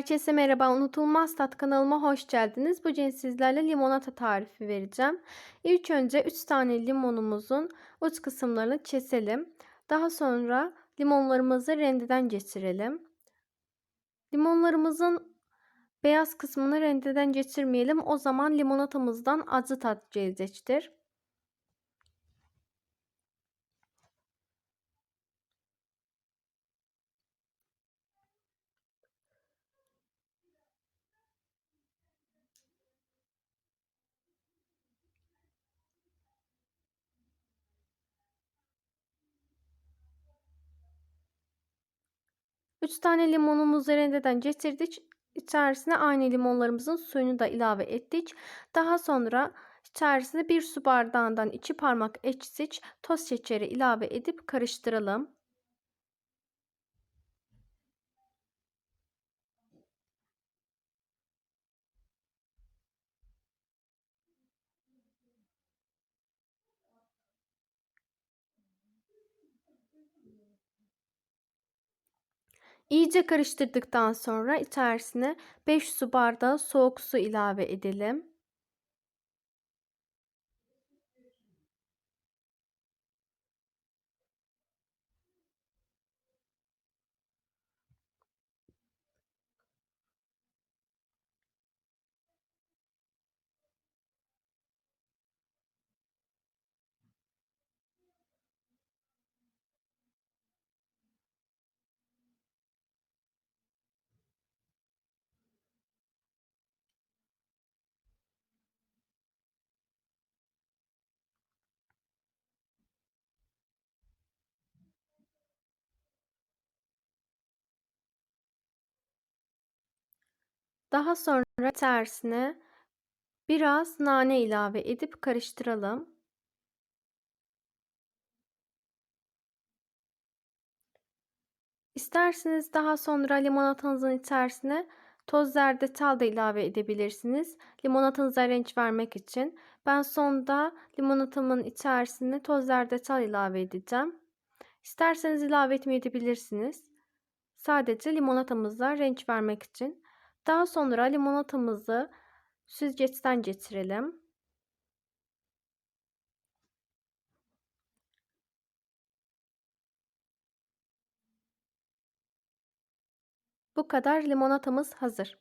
Herkese merhaba. Unutulmaz Tat kanalıma hoş geldiniz. Bugün sizlerle limonata tarifi vereceğim. İlk önce 3 tane limonumuzun uç kısımlarını keselim. Daha sonra limonlarımızı rendeden geçirelim. Limonlarımızın beyaz kısmını rendeden geçirmeyelim. O zaman limonatamızdan acı tat gelecektir. 3 tane limonumuzu rendeden getirdik. İçerisine aynı limonlarımızın suyunu da ilave ettik. Daha sonra içerisine 1 su bardağından 2 parmak eksik toz şekeri ilave edip karıştıralım. İyice karıştırdıktan sonra içerisine 5 su bardağı soğuk su ilave edelim. Daha sonra içerisine biraz nane ilave edip karıştıralım. İsterseniz daha sonra limonatanızın içerisine toz zerdeçal da ilave edebilirsiniz. Limonatanıza renk vermek için. Ben sonda limonatamın içerisine toz zerdeçal ilave edeceğim. İsterseniz ilave etmeyebilirsiniz. Sadece limonatamıza renk vermek için. Daha sonra limonatamızı süzgeçten geçirelim. Bu kadar limonatamız hazır.